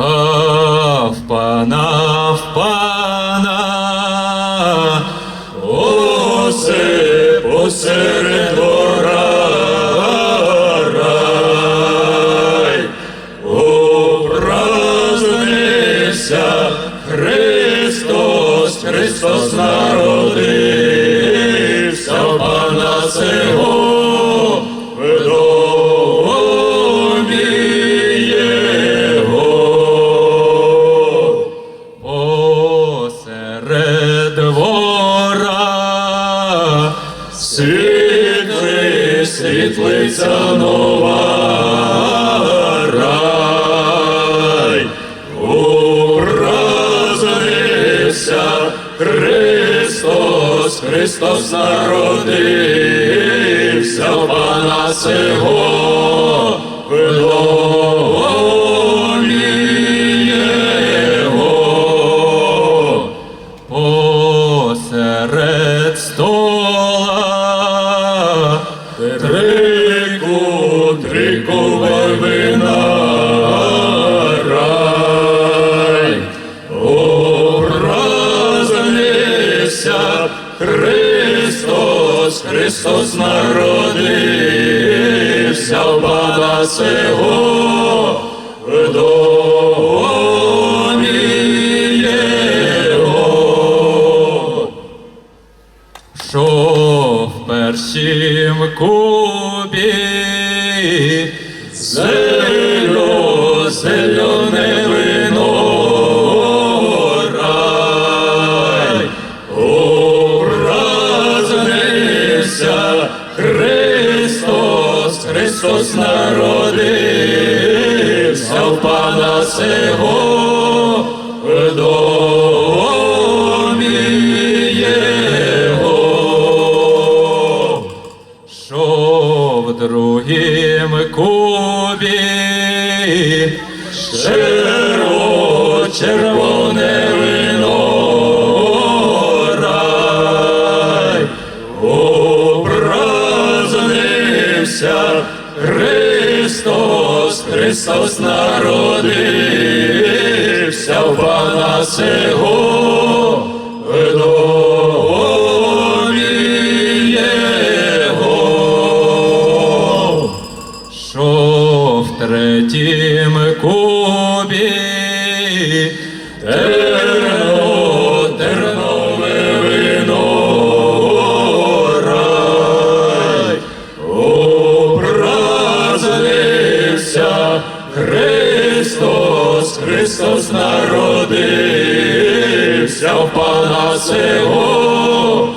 а в пана, в пана, осе посеред двора Христос, Христос народився світлиця нова рай, уразнився Христос, Христос народився пана сего Його. Посеред стола Христос, Христос народився в сего. В домі Його. Що в першім кубі зелю, зелене вино рай, уразнився Христос, Христос народився в пана сего щиро червоне вино рай, уразнився Христос, Христос народився в пана сего третім кубі. Терно, тернове вино рай, уразнився Христос, Христос народився в пана сего